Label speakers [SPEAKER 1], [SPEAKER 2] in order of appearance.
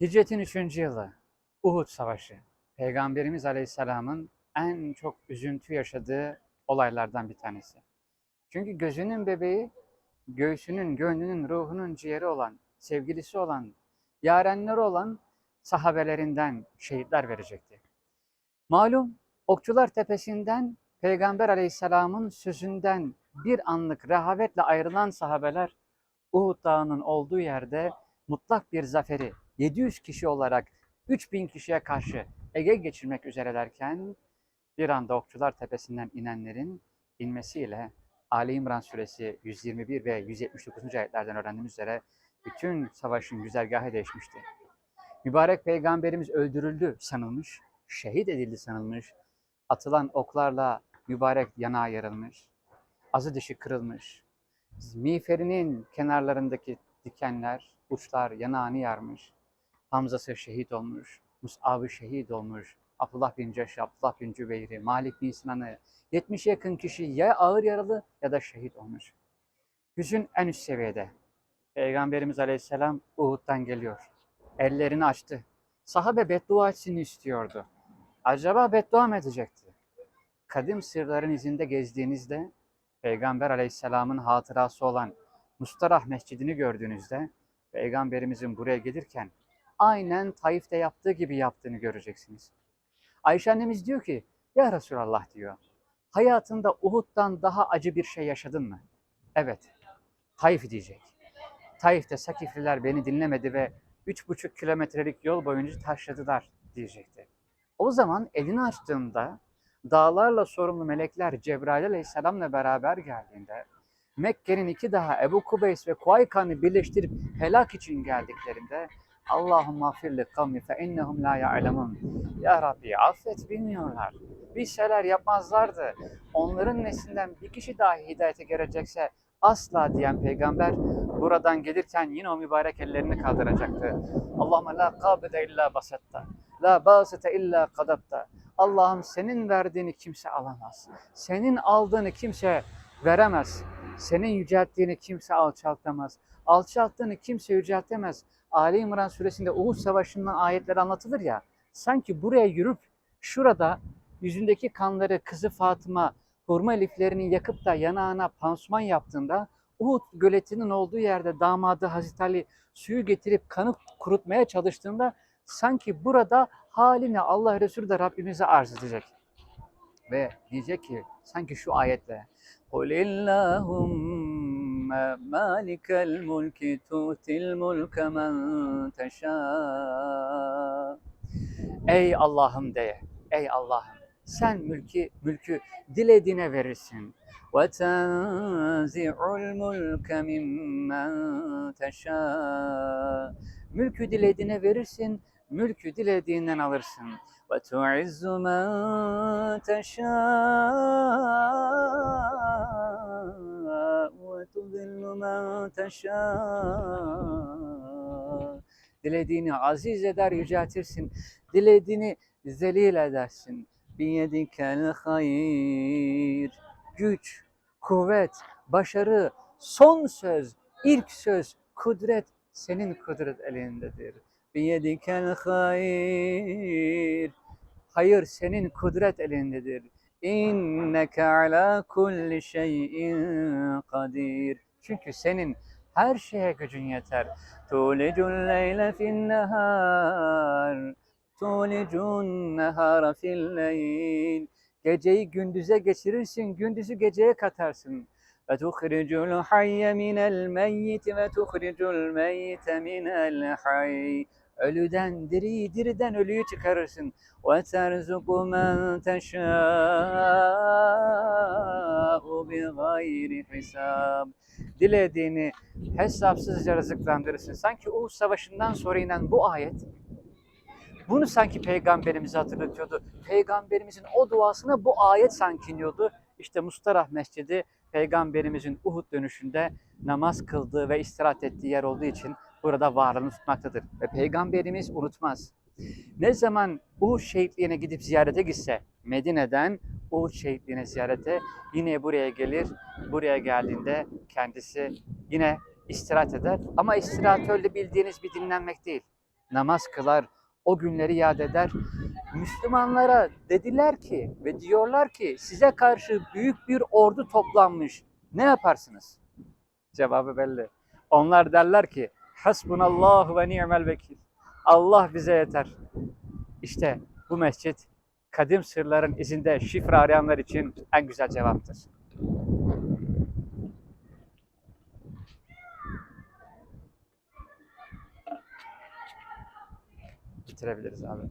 [SPEAKER 1] Hicretin 3. yılı Uhud Savaşı. Peygamberimiz Aleyhisselam'ın en çok üzüntü yaşadığı olaylardan bir tanesi. Çünkü gözünün bebeği, göğsünün, gönlünün, ruhunun ciğeri olan, sevgilisi olan, yarenleri olan sahabelerinden şehitler verecekti. Malum Okçular Tepesi'nden Peygamber Aleyhisselam'ın sözünden bir anlık rehavetle ayrılan sahabeler Uhud Dağı'nın olduğu yerde mutlak bir zaferi 700 kişi olarak 3000 kişiye karşı Ege geçirmek üzerelerken bir anda Okçular Tepesi'nden inenlerin inmesiyle Ali İmran suresi 121 ve 179. ayetlerden öğrendiğimiz üzere bütün savaşın güzergahı değişmişti. Mübarek peygamberimiz öldürüldü sanılmış, şehit edildi sanılmış, atılan oklarla mübarek yanağı yarılmış, azı dişi kırılmış, miğferinin kenarlarındaki dikenler, uçlar yanağını yarmış, Hamza'sı şehit olmuş, Mus'ab'ı şehit olmuş, Abdullah bin Ceş, Abdullah bin Cübeyr'i, Malik bin Sinan'ı, 70'e yakın kişi ya ağır yaralı ya da şehit olmuş. Hüzün en üst seviyede. Peygamberimiz Aleyhisselam Uhud'dan geliyor. Ellerini açtı. Sahabe beddua etsin istiyordu. Acaba beddua mı edecekti? Kadim sırların izinde gezdiğinizde Peygamber Aleyhisselam'ın hatırası olan Mustarah Mescidini gördüğünüzde Peygamberimizin buraya gelirken aynen Taif'te yaptığı gibi yaptığını göreceksiniz. Ayşe annemiz diyor ki, Ya Resulallah diyor, hayatında Uhud'dan daha acı bir şey yaşadın mı? Evet, Taif diyecek. Taif'te Sakifliler beni dinlemedi ve üç buçuk kilometrelik yol boyunca taşladılar diyecekti. O zaman elini açtığında dağlarla sorumlu melekler Cebrail aleyhisselamla beraber geldiğinde Mekke'nin iki daha Ebu Kubeys ve Kuaykan'ı birleştirip helak için geldiklerinde Allahümme affirli kavmi fe innehum la ya'lemun. Ya Rabbi affet bilmiyorlar. Bir şeyler yapmazlardı. Onların neslinden bir kişi dahi hidayete gelecekse asla diyen peygamber buradan gelirken yine o mübarek ellerini kaldıracaktı. Allahümme la kabide illa basatta. La basite illa kadatta. Allah'ım senin verdiğini kimse alamaz. Senin aldığını kimse veremez. Senin yücelttiğini kimse alçaltamaz. Alçalttığını kimse yüceltemez. Ali İmran suresinde Uhud Savaşı'ndan ayetler anlatılır ya. Sanki buraya yürüp şurada yüzündeki kanları kızı Fatıma hurma liflerini yakıp da yanağına pansuman yaptığında Uhud göletinin olduğu yerde damadı Hazreti Ali suyu getirip kanı kurutmaya çalıştığında sanki burada haline Allah Resulü de Rabbimize arz edecek. Ve diyecek ki sanki şu ayetle قُلِ اللّٰهُمَّ مَالِكَ الْمُلْكِ تُؤْتِ الْمُلْكَ مَنْ تَشَاءُ Ey Allah'ım de, ey Allah'ım sen mülkü, mülkü dilediğine verirsin. وَتَنْزِعُ الْمُلْكَ مِمَّنْ تَشَاءُ Mülkü dilediğine verirsin, mülkü dilediğinden alırsın. Ve tu'izzu men teşâ ve tudillu men teşâ. Dilediğini aziz eder, yüceltirsin. Dilediğini zelil edersin. Biyedikel hayır. Güç, kuvvet, başarı, son söz, ilk söz, kudret senin kudret elindedir. Biyedikel hayır. Hayır senin kudret elindedir. İnneke ala kulli şeyin kadir. Çünkü senin her şeye gücün yeter. Tulicul leyle fin nehar. Tulicun nehara fil leyl. Geceyi gündüze geçirirsin, gündüzü geceye katarsın. Ve tuhricul hayye minel meyyit ve tuhricul meyyite minel hayy. Ölüden diriyi, diriden ölüyü çıkarırsın. Men teşâ'u bi gayri hisab. Dilediğini hesapsızca rızıklandırırsın. Sanki Uhud Savaşı'ndan sonra inen bu ayet bunu sanki peygamberimize hatırlatıyordu. Peygamberimizin o duasına bu ayet sanki iniyordu. İşte Mustarah Mescidi peygamberimizin Uhud dönüşünde namaz kıldığı ve istirahat ettiği yer olduğu için burada varlığını tutmaktadır. Ve peygamberimiz unutmaz. Ne zaman Uhud şehitliğine gidip ziyarete gitse Medine'den Uhud şehitliğine ziyarete yine buraya gelir. Buraya geldiğinde kendisi yine istirahat eder. Ama istirahat öyle bildiğiniz bir dinlenmek değil. namaz kılar, o günleri yad eder. Müslümanlara dediler ki ve diyorlar ki size karşı büyük bir ordu toplanmış. Ne yaparsınız? Cevabı belli. Onlar derler ki Hasbunallahu ve ni'mel vekil. Allah bize yeter. İşte bu mescit kadim sırların izinde şifre arayanlar için en güzel cevaptır. Bitirebiliriz abi.